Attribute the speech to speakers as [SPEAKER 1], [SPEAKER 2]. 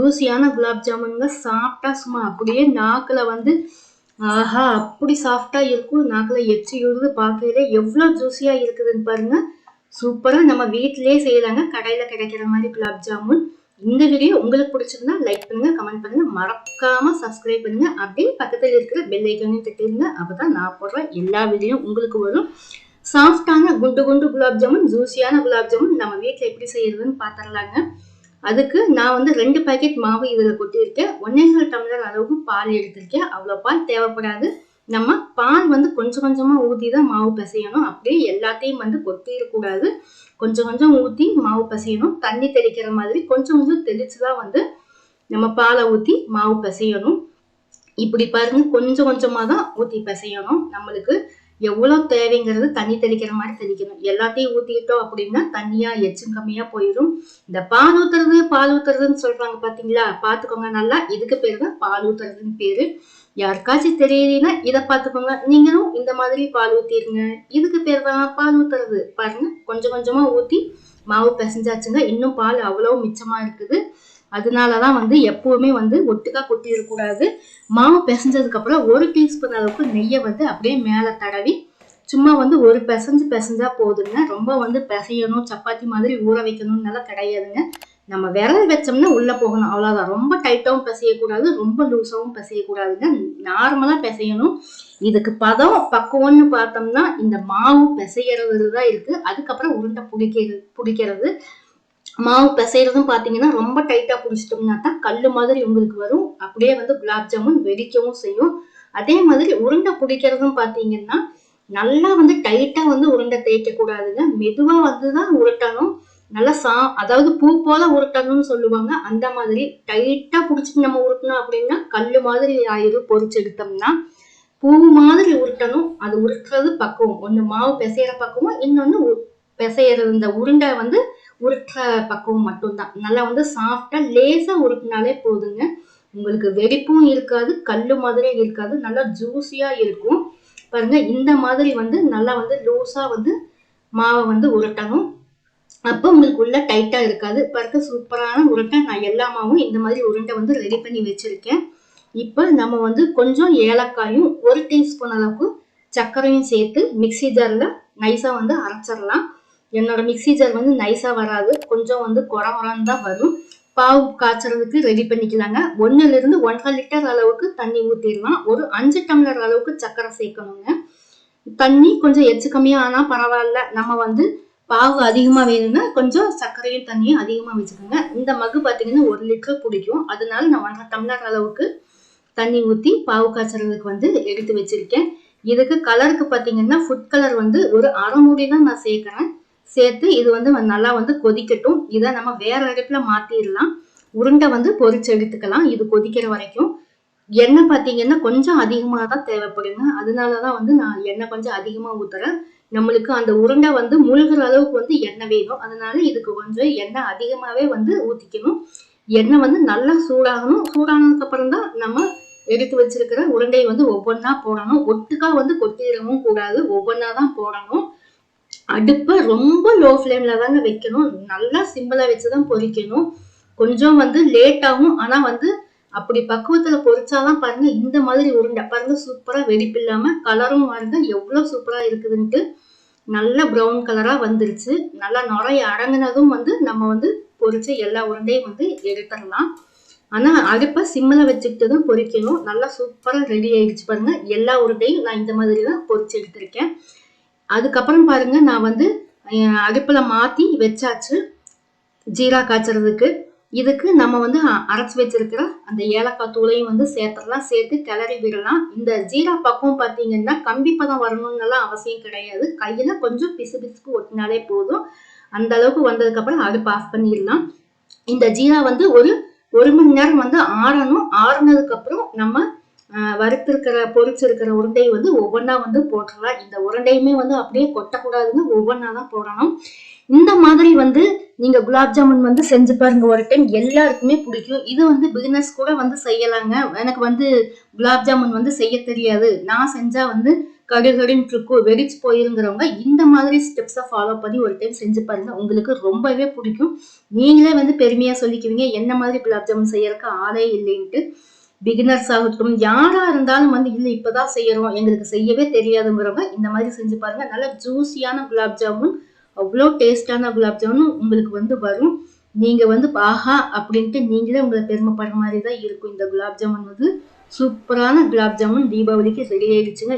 [SPEAKER 1] ஜூஸியான குலாப் ஜாமுனுங்க சாப்பிட்டா சும்மா அப்படியே நாக்கில் வந்து ஆஹா அப்படி சாஃப்டாக இருக்கும். நாக்கில் எச்சி விழுது பார்க்கல எவ்வளோ ஜூஸியாக இருக்குதுன்னு பாருங்கள் சூப்பராக நம்ம வீட்டிலே செய்கிறாங்க கடையில் கிடைக்கிற மாதிரி குலாப் ஜாமுன். இந்த வீடியோ உங்களுக்கு பிடிச்சிருந்தா லைக் பண்ணுங்கள் கமெண்ட் பண்ணுங்கள் மறக்காமல் சப்ஸ்கிரைப் பண்ணுங்கள் அப்படியே பக்கத்தில் இருக்கிற பெல் ஐக்கானையும் தட்டிடுங்க அப்பதான் நான் போடுற எல்லா வீடியோ உங்களுக்கு வரும். சாஃப்டான குண்டு குண்டு குலாப் ஜாமுன் ஜூஸியான குலாப் ஜாமுன் நம்ம வீட்டில் எப்படி செய்யறதுன்னு பார்த்துடலாங்க. அதுக்கு நான் வந்து ரெண்டு பேக்கெட் மாவு இதில் கொட்டியிருக்கேன். ஒன்னேகால் டம்ளர் அளவுக்கு பால் எடுத்திருக்கேன். அவ்வளோ பால் தேவைப்படாது. நம்ம பால் வந்து கொஞ்சம் கொஞ்சமாக ஊற்றி தான் மாவு பிசையணும். அப்படியே எல்லாத்தையும் வந்து கொட்டிடக்கூடாது கொஞ்சம் கொஞ்சம் ஊற்றி மாவு பிசையணும். தண்ணி தெளிக்கிற மாதிரி கொஞ்சம் கொஞ்சம் தெளித்து தான் வந்து நம்ம பாலை ஊற்றி மாவு பிசையணும். இப்படி பாருங்க கொஞ்சம் கொஞ்சமாக தான் ஊற்றி பிசையணும். நம்மளுக்கு எவ்வளோ தேவைங்கிறது தண்ணி தெளிக்கிற மாதிரி தெளிக்கணும். எல்லாத்தையும் ஊற்றிக்கிட்டோம் அப்படின்னா தண்ணியாக எச்சும் கம்மியாக போயிடும் இந்த பால் ஊற்றுறது பால் ஊற்றுறதுன்னு சொல்கிறாங்க பார்த்தீங்களா பார்த்துக்கோங்க நல்லா. இதுக்கு பேர் தான் பால் ஊற்றுறதுன்னு பேர். யாருக்காச்சும் தெரியலனா இதை பார்த்துக்கோங்க நீங்களும் இந்த மாதிரி பால் ஊற்றிடுங்க இதுக்கு பேர் தான் பால் ஊற்றுறது பாருங்கள் கொஞ்சம் கொஞ்சமாக ஊற்றி மாவு பிசைஞ்சாச்சுங்க. இன்னும் பால் அவ்வளோ மிச்சமாக இருக்குது. அதனால தான் வந்து எப்போவுமே வந்து ஒட்டுக்காக கொட்டிடக்கூடாது மாவு பிசைஞ்சதுக்கப்புறம் ஒரு டீஸ்பூன் அளவுக்கு நெய்யை வந்து அப்படியே மேலே தடவி சும்மா வந்து ஒரு பிசைஞ்சு பிசைஞ்சா போதுங்க. ரொம்ப வந்து பிசையணும் சப்பாத்தி மாதிரி ஊற வைக்கணும்னால கிடையாதுங்க. நம்ம விரல் வச்சோம்னா உள்ளே போகணும். அவ்வளோதான் ரொம்ப டைட்டாகவும் பிசையக்கூடாது ரொம்ப லூஸாகவும் பிசையக்கூடாதுங்க. நார்மலாக பிசையணும். இதுக்கு பதம் பக்குவம்னு பார்த்தோம்னா இந்த மாவு பிசையறது தான் இருக்குது அதுக்கப்புறம் உருண்டை பிடிக்கிறது பிடிக்கிறது. மாவு பிசைறதும் பார்த்தீங்கன்னா ரொம்ப டைட்டாக பிடிச்சிட்டோம்னா தான் கல் மாதிரி உங்களுக்கு வரும். அப்படியே வந்து குலாப் ஜாமுன் வெடிக்கவும் செய்யும். அதே மாதிரி உருண்டை பிடிக்கிறதும் பார்த்தீங்கன்னா நல்லா வந்து டைட்டாக வந்து உருண்டை தேய்க்கக்கூடாதுங்க. மெதுவாக வந்து தான் உருட்டணும். நல்லா சா அதாவது பூ போல உருட்டணும்னு சொல்லுவாங்க. அந்த மாதிரி டைட்டாக பிடிச்சிட்டு நம்ம உருட்டணும் அப்படின்னா கல் மாதிரி ஆயிரும் பொறிச்சு எடுத்தோம்னா. பூ மாதிரி உருட்டணும். அது உருட்டுறது பக்குவம். ஒன்று மாவு பிசைகிற பக்குவம் இன்னொன்று பிசையிறது இந்த உருண்டை வந்து உருட்டுற பக்குவம் மட்டும்தான். நல்லா வந்து சாஃப்டாக லேசாக உருட்டினாலே போதுங்க. உங்களுக்கு வெடிப்பும் இருக்காது கல் மாதிரியும் இருக்காது நல்லா ஜூஸியாக இருக்கும். பாருங்க இந்த மாதிரி வந்து நல்லா வந்து லூஸாக வந்து மாவை வந்து உருட்டணும். அப்போ உங்களுக்கு உள்ள டைட்டாக இருக்காது. பாருங்க சூப்பரான உருட்டை. நான் எல்லா மாவும் இந்த மாதிரி உருண்டை வந்து ரெடி பண்ணி வச்சுருக்கேன். இப்போ நம்ம வந்து கொஞ்சம் ஏலக்காயும் ஒரு டீஸ்பூன் அளவுக்கு சர்க்கரையும் சேர்த்து மிக்சி ஜாரில் நைஸாக வந்து அரைச்சிடலாம். என்னோட மிக்சி ஜார் வந்து நைஸாக வராது. கொஞ்சம் வந்து குறை குறன்னு தான் வரும். பாவு காய்ச்சறதுக்கு ரெடி பண்ணிக்கலாங்க. ஒன்றுலேருந்து ஒன்றரை லிட்டர் அளவுக்கு தண்ணி ஊற்றிடலாம் ஒரு அஞ்சு டம்ளர் அளவுக்கு சர்க்கரை சேர்க்கணுங்க. தண்ணி கொஞ்சம் எச்சு கம்மியாக ஆனால் பரவாயில்ல. நம்ம வந்து பாவு அதிகமாக வேணும்னா கொஞ்சம் சர்க்கரையும் தண்ணியும் அதிகமாக வச்சுக்கோங்க. இந்த மகு பார்த்தீங்கன்னா ஒரு லிட்டர் பிடிக்கும். அதனால நான் ஒன்றரை டம்ளர் அளவுக்கு தண்ணி ஊற்றி பாவு காய்ச்சறதுக்கு வந்து எடுத்து வச்சுருக்கேன். இதுக்கு கலருக்கு பார்த்தீங்கன்னா ஃபுட் கலர் வந்து ஒரு அரை மூடி தான் நான் சேர்க்குறேன். சேர்த்து இது வந்து நல்லா வந்து கொதிக்கட்டும். இதை நம்ம வேற அடுப்புல மாற்றிடலாம் உருண்டை வந்து பொறிச்சு எடுத்துக்கலாம். இது கொதிக்கிற வரைக்கும். எண்ணெய் பார்த்தீங்கன்னா கொஞ்சம் அதிகமாக தான் தேவைப்படுங்க. அதனால தான் வந்து நான் எண்ணெய் கொஞ்சம் அதிகமாக ஊற்றுறேன் நம்மளுக்கு அந்த உருண்டை வந்து முழுகிற அளவுக்கு வந்து எண்ணெய் வேணும். அதனால இதுக்கு கொஞ்சம் எண்ணெய் அதிகமாகவே வந்து ஊற்றிக்கணும் எண்ணெய் வந்து நல்லா சூடாகணும். சூடானதுக்கு அப்புறம் தான் நம்ம எடுத்து வச்சிருக்கிற உருண்டையை வந்து ஒவ்வொன்றா போடணும். ஒட்டுக்கா வந்து கொட்டிடவும் கூடாது. ஒவ்வொன்றா தான் போடணும். அடுப்பை ரொம்ப லோ ஃப்ளேமில் தாங்க வைக்கணும். நல்லா சிம்பிளாக வச்சு தான் பொரிக்கணும் கொஞ்சம் வந்து லேட் ஆகும். ஆனால் வந்து அப்படி பக்குவத்தில் பொரிச்சாதான் பாருங்க இந்த மாதிரி உருண்டை. பாருங்க சூப்பராக வெடிப்பு இல்லாமல் கலரும் பாருங்க எவ்வளோ சூப்பராக இருக்குதுன்ட்டு. நல்ல ப்ரௌன் கலராக வந்துருச்சு. நல்லா நுறைய அடங்கினதும் வந்து நம்ம வந்து பொரிச்சு எல்லா உருண்டையும் வந்து எடுத்துடலாம். ஆனால் அடுப்பை சிம்மில் வச்சுக்கிட்டு தான் பொரிக்கணும் நல்லா சூப்பராக ரெடி ஆயிடுச்சு பாருங்க. எல்லா உருண்டையும் நான் இந்த மாதிரி தான் பொரிச்சு எடுத்திருக்கேன். அதுக்கப்புறம் பாருங்க நான் வந்து அடுப்பில் மாற்றி வச்சாச்சு. ஜீரா காய்ச்சறதுக்கு. இதுக்கு நம்ம வந்து அரைச்சி வச்சிருக்கிற அந்த ஏலக்காய் தூளையும் வந்து சேர்த்துடலாம். சேர்த்து கிளறி விடலாம். இந்த ஜீரா பக்கம் பார்த்தீங்கன்னா கம்பி வரணுங்கெல்லாம் அவசியம் கிடையாது. கையில் கொஞ்சம் பிசு பிசுக்கு ஒட்டினாலே போதும். அந்த அளவுக்கு வந்ததுக்கப்புறம் அடுப்பு ஆஃப் பண்ணிடலாம். இந்த ஜீரா வந்து ஒரு ஒரு மணி நேரம் வந்து ஆறணும். ஆறுனதுக்கப்புறம் நம்ம வறுத்திருக்கிற பொரிச்சிருக்கிற உருண்டை வந்து ஒவ்வொன்றா வந்து போட்டுடலாம் இந்த உருண்டையுமே வந்து அப்படியே கொட்டக்கூடாதுன்னு ஒவ்வொன்றா தான் போடணும். இந்த மாதிரி வந்து நீங்க குலாப் ஜாமுன் வந்து செஞ்சு பாருங்க. ஒரு டைம் எல்லாருக்குமே பிடிக்கும். இது வந்து பிகினர்ஸ் கூட வந்து செய்யலாங்க. எனக்கு வந்து குலாப் ஜாமுன் வந்து செய்ய தெரியாது. நான் செஞ்சா வந்து கடுகடின்னு இருக்கும். வெடிச்சு போயிருங்கிறவங்க இந்த மாதிரி ஸ்டெப்ஸை ஃபாலோ பண்ணி ஒரு டைம் செஞ்சு பாருங்க. உங்களுக்கு ரொம்பவே பிடிக்கும். நீங்களே வந்து பெருமையா சொல்லிக்குவீங்க. என்ன மாதிரி குலாப் ஜாமுன் செய்யறதுக்கு ஆளே இல்லைன்ட்டு. பிகினர்ஸாக இருக்கட்டும் யாராக இருந்தாலும் வந்து இல்லை இப்பதான் செய்யறோம். எங்களுக்கு செய்யவே தெரியாதுங்கிறவங்க இந்த மாதிரி செஞ்சு பாருங்க. நல்ல ஜூஸியான குலாப் ஜாமுன் அவ்வளோ டேஸ்டான குலாப் ஜாமுன் உங்களுக்கு வந்து வரும். நீங்க வந்து ஆஹா அப்படின்ட்டு நீங்களே உங்களை பெருமைப்படுற மாதிரி தான் இருக்கும். இந்த குலாப் ஜாமுன் வந்து சூப்பரான குலாப் ஜாமுன் தீபாவளிக்கு ரெடி ஆயிடுச்சுங்க.